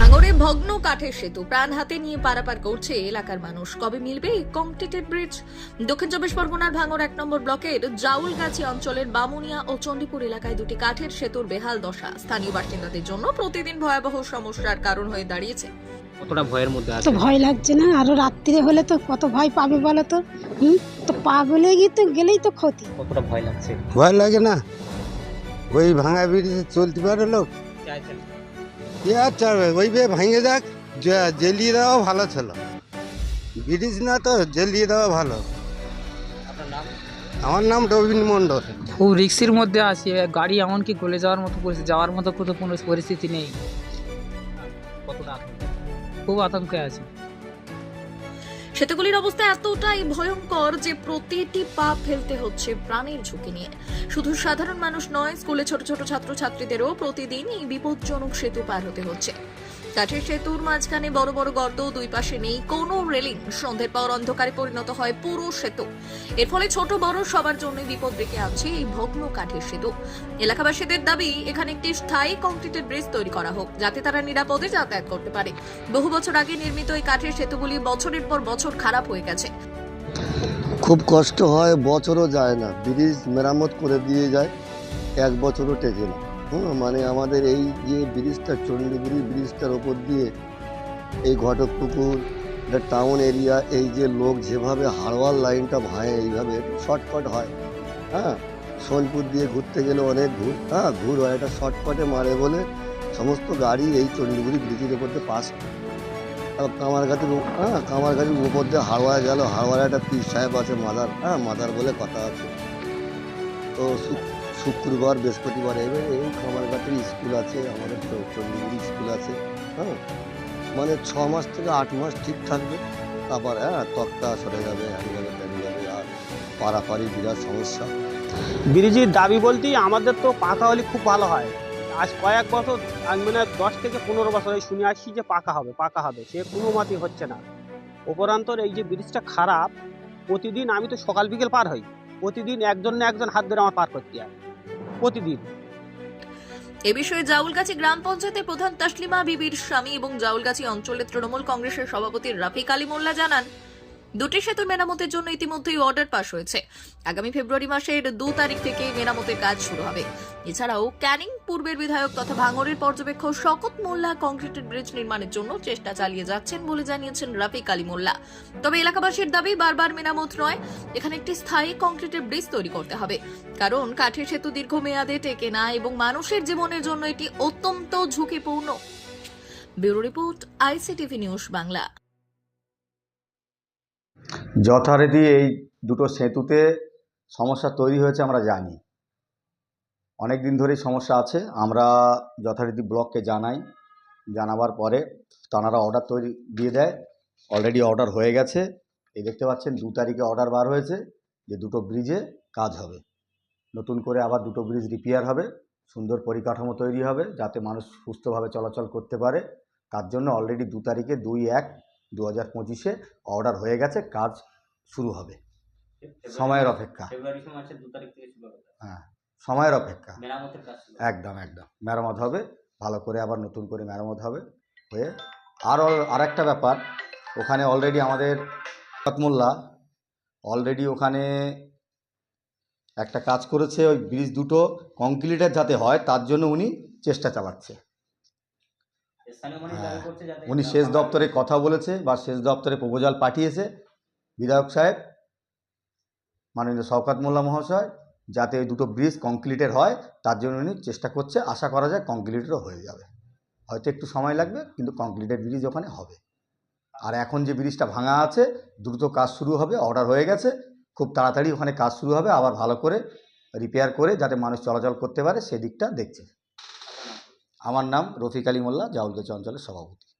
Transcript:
ভাঙড়ে ভগ্ন কাঠের সেতু প্রাণ হাতে নিয়ে পারাপার করছে এলাকার মানুষ। কবে মিলবে এই কংক্রিটেড ব্রিজ দক্ষিণ চব্বিশ পরগনার ভাঙড় এক নম্বর ব্লকের জাউলগাছি অঞ্চলের বামুনিয়া ও চণ্ডীপুর এলাকায় দুটি কাঠের সেতুর বেহাল দশা। স্থানীয় বাসিন্দাদের জন্য প্রতিদিন ভয়াবহ সমস্যার কারণ হয়ে দাঁড়িয়েছে। কতটা ভয়ের মধ্যে তো আছে? ভয় লাগছে না আরও রাত্রিরে হলে তো কত ভয় পাবে বলো তো? হুম? তো পা গলে গিয়ে তো গেলেই তো ক্ষতি। কতটা ভয় লাগছে? ভয় লাগে না। ওই ভাঙা ব্রিজে চলতে পারে লোক। চাইছেন। কি আর চলবে ওই বে ভেঙে যাক জেলিয়ে দেওয়া ভালো ছিল। ব্রিটিশ না তো জেলিয়ে দেওয়া ভালো। আমার নাম রবীন মণ্ডল। খুব রিক্সির মধ্যে আছি গাড়ি এমনকি গলে যাওয়ার মতো পরিস্থিতি যাওয়ার মতো কোনো পরিস্থিতি নেই। খুব আতঙ্কে আছে। সেতুগুলির অবস্থা এতটাই ভয়ঙ্কর যে প্রতিটি পা ফেলতে হচ্ছে প্রাণের ঝুঁকি নিয়ে। শুধু সাধারণ মানুষ নয়, স্কুলে ছোট ছোট ছাত্রছাত্রীদেরও প্রতিদিন এই বিপজ্জনক সেতু পার হতে হচ্ছে। কাঠের সেতুর মাঝখানে বড় বড় গর্ত দুই পাশে নেই, কোনো রেলিং। সন্ধ্যের পর অন্ধকারে পরিণত হয় পুরো সেতু। এর ফলে ছোট বড় সবার জন্য বিপদ ডেকে আনছে এই ভগ্ন কাঠের সেতু। এলাকাবাসীদের দাবি, এখানে একটি স্থায়ী কংক্রিটের ব্রিজ তৈরি করা হোক, যাতে তারা নিরাপদে যাতায়াত করতে পারে। বহু বছর আগে নির্মিত এই কাঠের সেতুগুলি বছরের পর বছর খারাপ হয়ে গেছে। খুব কষ্ট হয়, বছরও যায় না। ব্রিজ মেরামত করে দিয়ে যায়, এক বছরও টেকে না। মানে আমাদের এই যে ব্রিজটা চণ্ডীগুড়ি ব্রিজটার ওপর দিয়ে এই ঘটকপুকুর টাউন এরিয়া এই যে লোক যেভাবে হাড়ওয়াল লাইনটা ভাঙে, এইভাবে শর্টকাট হয় হ্যাঁ? সোনপুর দিয়ে ঘুরতে গেলে অনেক ঘুর হ্যাঁ ঘুর হয়। এটা শর্টকাটে মারে বলে সমস্ত গাড়ি এই চণ্ডীগুড়ি ব্রিজের ওপর দিয়ে পাস হয়। কামারঘাটের হ্যাঁ কামারঘাটের উপর দিয়ে হাওড়া গেল। হাওড়া একটা পীর সাহেব আছে মাদার হ্যাঁ মাদার বলে কথা আছে। তো শুক্রবার, বৃহস্পতিবার এবে এই কামারঘাটের স্কুল আছে, আমাদের তো স্কুল আছে হ্যাঁ? মানে ছ মাস থেকে আট মাস ঠিক থাকবে। তারপর হ্যাঁ তক্তা সরে যাবে হ্যান যাবে যাবে, আর পারাপারি বিরাট সমস্যা। ব্রিজের দাবি বলতেই আমাদের তো পাকা হলে খুব ভালো হয়। আজ কয়েক বছর, আজ মানে দশ থেকে পনেরো বছর শুনে আসছি যে পাকা হবে পাকা হবে, সে কোনো মতেই হচ্ছে না। উপরান্তর এই যে ব্রিজটা খারাপ, প্রতিদিন আমি তো সকাল বিকেল পার হই, প্রতিদিন একজন না একজন হাত ধরে আমার পার করতে হয়। প্রতিদিন। এ বিষয়ে জাউলগাছি গ্রাম পঞ্চায়েতের প্রধান তাসলিমা বিবির স্বামী এবং জাউলগাছি অঞ্চলের তৃণমূল কংগ্রেসের সভাপতি রাফিক আলী মোল্লা জানান দুটি সেতু মেরামতের জন্য ইতিমধ্যেই অর্ডার পাস হয়েছে। আগামী ফেব্রুয়ারি মাসের দু তারিখ থেকে মেরামতের কাজ শুরু হবে। এছাড়াও ক্যানিং পূর্বের বিধায়ক তথা ভাঙড়ের পর্যবেক্ষক শকত মোল্লা কংক্রিটেড ব্রিজ নির্মাণের জন্য চেষ্টা চালিয়ে যাচ্ছেন বলে জানিয়েছেন রাফিক আলী মোল্লা। তবে এলাকাবাসীর দাবি, বারবার মেরামত নয়, এখানে একটি স্থায়ী কংক্রিটের ব্রিজ তৈরি করতে হবে। কারণ কাঠের সেতু দীর্ঘমেয়াদে টেকে না এবং মানুষের জীবনের জন্য এটি অত্যন্ত ঝুঁকিপূর্ণ। Bureau report, ICTV news Bangla. যথারীতি এই দুটো সেতুতে সমস্যা তৈরি হয়েছে আমরা জানি। অনেক দিন ধরেই সমস্যা আছে, আমরা যথারীতি ব্লককে জানাই। জানাবার পরে তানারা অর্ডার তৈরি দিয়ে দেয়। অলরেডি অর্ডার হয়ে গেছে। এই দেখতে পাচ্ছেন দু তারিখে অর্ডার বার হয়েছে যে দুটো ব্রিজে কাজ হবে। নতুন করে আবার দুটো ব্রিজ রিপেয়ার হবে। সুন্দর পরিকাঠামো তৈরি হবে যাতে মানুষ সুস্থভাবে চলাচল করতে পারে। তার জন্য অলরেডি দু তারিখে দুই এক দু হাজার পঁচিশে অর্ডার হয়ে গেছে কাজ শুরু হবে। সময়ের অপেক্ষা। হ্যাঁ সময়ের অপেক্ষা। একদম একদম। মেরামত হবে ভালো করে আবার নতুন করে মেরামত হবে হয়ে আর আরেকটা ব্যাপার ওখানে অলরেডি আমাদের মোল্লা অলরেডি ওখানে একটা কাজ করেছে ওই ব্রিজ দুটো কংক্রিটের যাতে হয় তার জন্য উনি চেষ্টা চালাচ্ছে স্থানীয় মানুষ হ্যাঁ, দাবি করছে যাতে উনি শেষ দপ্তরে কথা বলেছে বা শেষ দপ্তরে প্রপোজাল পাঠিয়েছে। বিধায়ক সাহেব মাননীয় শওকাত মোল্লা মহাশয় যাতে ওই দুটো ব্রিজ কংক্রিটের হয় তার জন্য উনি চেষ্টা করছে। আশা করা যায় কংক্রিটেরও হয়ে যাবে। হয়তো একটু সময় লাগবে কিন্তু কংক্রিটের ব্রিজ ওখানে হবে। আর এখন যে ব্রিজটা ভাঙা আছে দ্রুত কাজ শুরু হবে অর্ডার হয়ে গেছে। খুব তাড়াতাড়ি ওখানে কাজ শুরু হবে আবার ভালো করে রিপেয়ার করে যাতে মানুষ চলাচল করতে পারে সেদিকটা দেখছে। আমার নাম রফিক আলী মোল্লা জাউলগাছি অঞ্চলের সভাপতি।